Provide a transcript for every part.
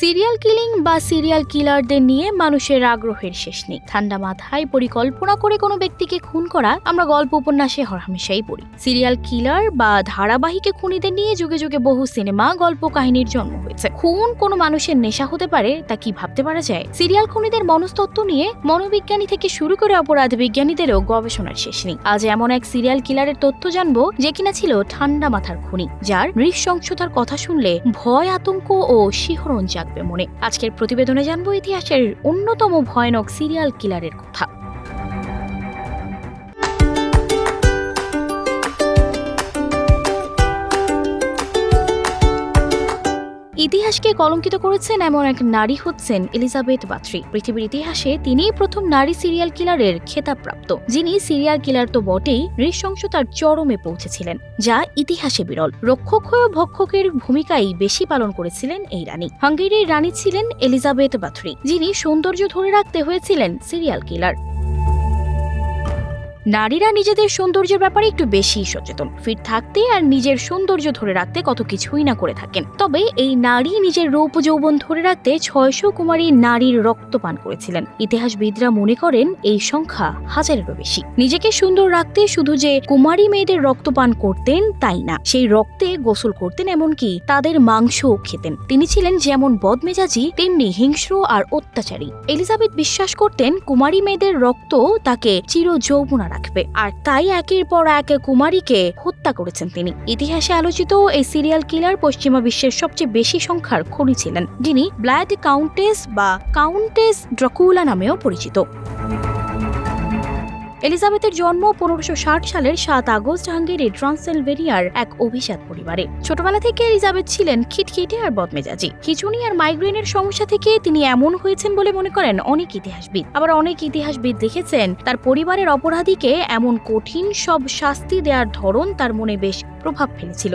Serial killing বা serial কিলারদের নিয়ে মানুষের আগ্রহের শেষ নেই। ঠান্ডা মাথায় পরিকল্পনা করে কোনো ব্যক্তিকে খুন করা আমরা গল্প উপন্যাসে হরহামেশাই পড়ি। সিরিয়াল কিলার বা ধারাবাহিকে খুনিদের নিয়ে যুগে যুগে বহু সিনেমা, গল্প কাহিনীর জন্ম হয়েছে। খুন কোনো মানুষের নেশা হতে পারে, তা কি ভাবতে পারা যায়? সিরিয়াল খুনিদের মনস্তত্ত্ব নিয়ে মনোবিজ্ঞানী থেকে শুরু করে অপরাধ বিজ্ঞানীদেরও গবেষণার শেষ নেই। আজ এমন এক সিরিয়াল কিলারের তথ্য জানব যে কিনা ছিল ঠান্ডা মাথার খুনি, যার নৃশংসতার কথা শুনলে ভয়, আতঙ্ক ও শিহরণ জাগবে মনে। আজকের প্রতিবেদনে জানব ইতিহাসের অন্যতম ভয়ানক সিরিয়াল কিলারের কথা। ইতিহাসকে কলঙ্কিত করেছেন এমন এক নারী হচ্ছেন এলিজাবেথ বাথরি পৃথিবীর ইতিহাসে তিনিই প্রথম নারী সিরিয়াল কিলারের খেতাবপ্রাপ্ত, যিনি সিরিয়াল কিলার তো বটেই, নৃশংসতার চরমে পৌঁছেছিলেন, যা ইতিহাসে বিরল। রক্ষক হয়েও ভক্ষকের ভূমিকাই বেশি পালন করেছিলেন এই রানী। হাঙ্গেরির রানী ছিলেন এলিজাবেথ বাথরি যিনি সৌন্দর্য ধরে রাখতে হয়েছিলেন সিরিয়াল কিলার। নারীরা নিজেদের সৌন্দর্যের ব্যাপারে একটু বেশি সচেতন ফিট থাকতে আর নিজের সৌন্দর্য ধরে রাখতে কত কিছুই না করে থাকেন। তবে এই নারী নিজের রূপ যৌবন ধরে রাখতে ছয়শো কুমারী নারীর রক্ত পান করেছিলেন। ইতিহাসবিদরা মনে করেন এই সংখ্যা হাজারেরও বেশি। নিজেকে সুন্দর রাখতে শুধু যে কুমারী মেয়েদের রক্ত পান করতেন তাই না, সেই রক্তে গোসল করতেন এমনকি তাদের মাংসও খেতেন। তিনি ছিলেন যেমন বদমেজাজি, তেমনি হিংস্র আর অত্যাচারী। এলিজাবেথ বিশ্বাস করতেন কুমারী মেয়েদের রক্ত তাকে চির যৌবনা রাখবে। আর তাই একের পর এক কুমারীকে হত্যা করেছেন তিনি। ইতিহাসে আলোচিত এই সিরিয়াল কিলার পশ্চিমা বিশ্বের সবচেয়ে বেশি সংখ্যার খুনি ছিলেন। যিনি ব্ল্যাড কাউন্টেস বা কাউন্টেস ড্রকুলা নামেও পরিচিত। এলিজাবেথের জন্ম পনেরোশো সালের সাত আগস্ট হাঙ্গেরির ট্রান্সেলভেনিয়ার এক অভিজাত পরিবারে। ছোটবেলা থেকে এলিজাবেথ ছিলেন খিটখিটে আর বদমেজাজি। খিচুনি আর মাইগ্রেনের সমস্যা থেকে তিনি এমন হয়েছেন বলে মনে করেন অনেক ইতিহাসবিদ। আবার অনেক ইতিহাসবিদ দেখেছেন, তার পরিবারের অপরাধীকে এমন কঠিন সব শাস্তি দেওয়ার ধরন তার মনে বেশ প্রভাব ফেলেছিল।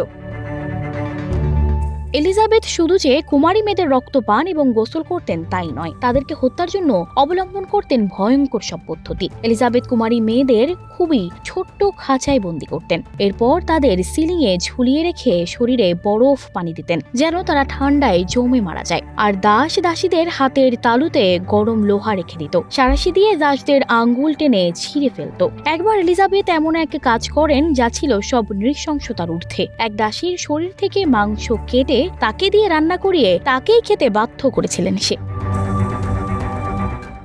এলিজাবেথ শুধু যে কুমারী মেয়েদের রক্ত পান এবং গোসল করতেন তাই নয়, তাদেরকে হত্যার জন্য অবলম্বন করতেন ভয়ঙ্কর সব পদ্ধতি। এলিজাবেথ কুমারী মেয়েদের খুবই ছোট্ট খাঁচায় বন্দি করতেন। এরপর তাদের সিলিংয়ে ঝুলিয়ে রেখে শরীরে বরফ পানি দিতেন, যেন তারা ঠান্ডায় জমে মারা যায়। আর দাস দাসীদের হাতের তালুতে গরম লোহা রেখে দিত। সারাশি দিয়ে দাসদের আঙ্গুল টেনে ছিঁড়ে ফেলতো। একবার এলিজাবেথ এমন এক কাজ করেন, যা ছিল সব নৃশংসতার ঊর্ধ্বে। এক দাসীর শরীর থেকে মাংস কেটে তাকে দিয়ে রান্না করিয়ে তাকেই খেতে বাধ্য করেছিলেন সে।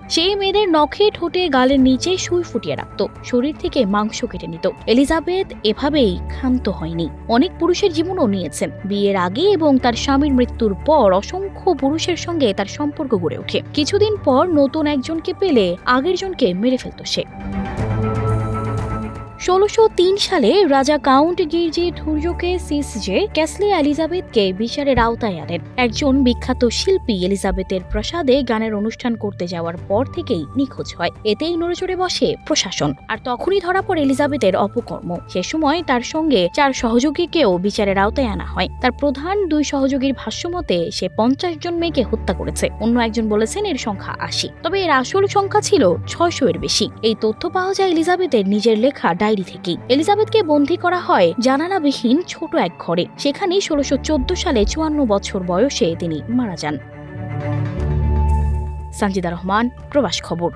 সেই মেয়েদের নখে ঠোঁটে গালের নিচে সুই ফুটিয়ে রাখত, শরীর থেকে মাংস কেটে নিত। এলিজাবেথ এভাবেই ক্ষান্ত হয়নি। অনেক পুরুষের জীবনও নিয়েছেন বিয়ের আগে এবং তার স্বামীর মৃত্যুর পর অসংখ্য পুরুষের সঙ্গে তার সম্পর্ক গড়ে ওঠে। কিছুদিন পর নতুন একজনকে পেলে আগের জনকে মেরে ফেলত সে। ষোলোশো সালে রাজা কাউন্ট গির্জি ধৈর্যকে সিসজে ক্যাসলে এলিজাবেথকে বিচারের আওতায় আনেন। একজন বিখ্যাত শিল্পী এলিজাবেথের প্রাসাদে গানের অনুষ্ঠান করতে যাওয়ার পর থেকেই নিখোঁজ হয়। এতেই নড়েচড়ে বসে প্রশাসন। আর তখনই ধরা পড়ে এলিজাবেথের অপকর্ম। সে সময় তার সঙ্গে চার সহযোগীকেও বিচারের আওতায় আনা হয়। তার প্রধান দুই সহযোগীর ভাষ্যমতে সে পঞ্চাশ জন মেয়েকে হত্যা করেছে। অন্য একজন বলেছেন, এর সংখ্যা আশি। তবে এর আসল সংখ্যা ছিল ছয়শো এর বেশি। এই তথ্য পাওয়া যায় এলিজাবেথের নিজের লেখা ডায়েরি থেকেই। এলিজাবেথকে বন্দী করা হয় জানালাবিহীন ছোট এক ঘরে। সেখানেই ষোলোশো সালে চুয়ান্ন বছর বয়সে তিনি মারা যান। সঞ্জিদা রহমান, প্রবাস খবর।